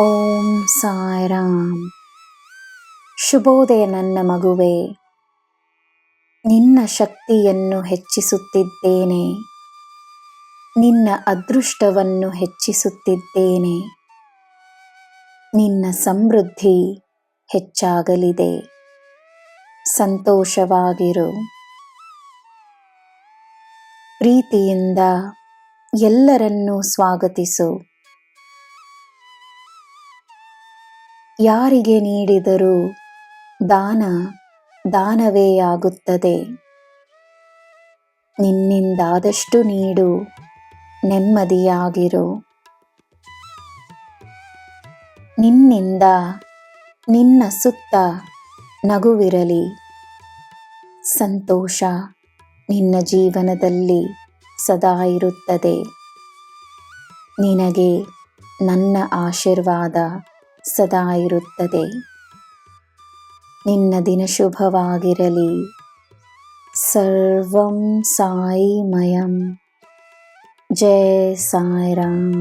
ಓಂ ಸಾಯ್ರಾಮ್. ಶುಭೋದಯ ನನ್ನ ಮಗುವೆ. ನಿನ್ನ ಶಕ್ತಿಯನ್ನು ಹೆಚ್ಚಿಸುತ್ತಿದ್ದೇನೆ. ನಿನ್ನ ಅದೃಷ್ಟವನ್ನು ಹೆಚ್ಚಿಸುತ್ತಿದ್ದೇನೆ. ನಿನ್ನ ಸಮೃದ್ಧಿ ಹೆಚ್ಚಾಗಲಿದೆ. ಸಂತೋಷವಾಗಿರು. ಪ್ರೀತಿಯಿಂದ ಎಲ್ಲರನ್ನೂ ಸ್ವಾಗತಿಸು. ಯಾರಿಗೆ ನೀಡಿದರೂ ದಾನ, ದಾನವೇ ಆಗುತ್ತದೆ. ನಿನ್ನಿಂದಾದಷ್ಟು ನೀಡು, ನೆಮ್ಮದಿಯಾಗಿರು. ನಿನ್ನಿಂದ ನಿನ್ನ ಸುತ್ತ ನಗುವಿರಲಿ. ಸಂತೋಷ ನಿನ್ನ ಜೀವನದಲ್ಲಿ ಸದಾ ಇರುತ್ತದೆ. ನಿನಗೆ ನನ್ನ ಆಶೀರ್ವಾದ. ಸದಾ ಇರುತ್ತದೆ ನಿನ್ನ ದಿನ ಶುಭವಾಗಿರಲಿ ಸರ್ವಂ ಸಾಯಿಮಯಂ ಜಯ ಸಾಯಿರಾಮ್